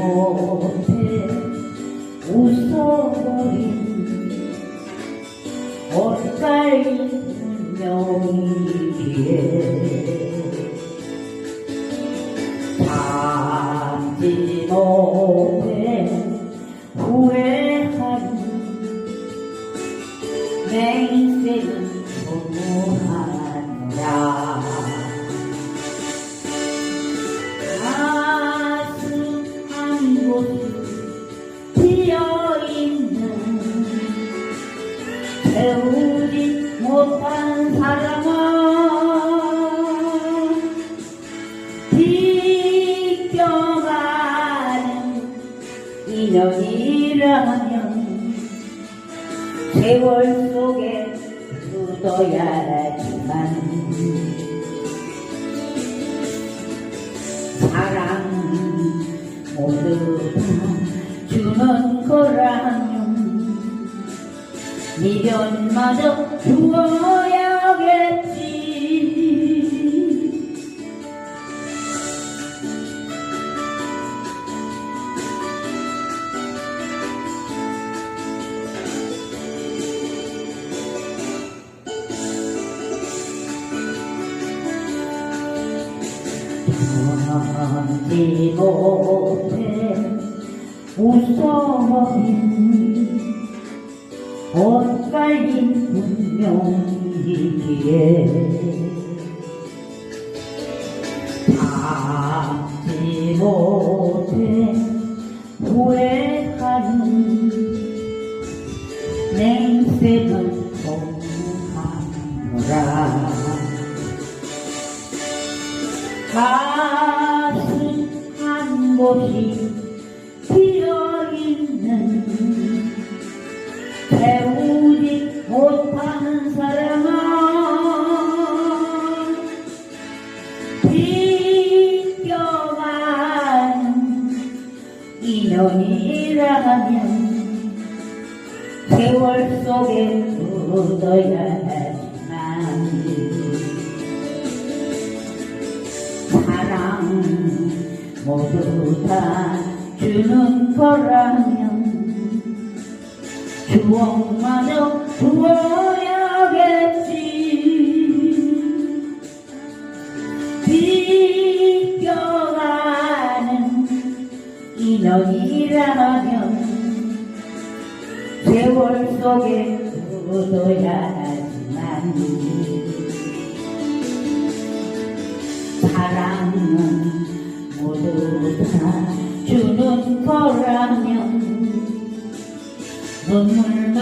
못해 웃어버린 엇갈린 명이기에 참지 못해 후회하는 내 인생은 소무하 배우지 못한 사랑아 비껴가는 인연이라면 세월 속에 묻어야지만 미련마저 주어야겠지. 참지 못해 웃어버린 엇갈린 운명이기에 참지 못해 후회하는 냉세는 공하노라. 가슴 한 곳이 비어있는 사랑아 비껴가는 인연이라면 세월 속에 묻어야지만 사랑 모두 다 주는 거라면 추억마저 두어 인연이라면 세월 속에 묻어야지만 사랑은 모두 다 주는 거라면 눈물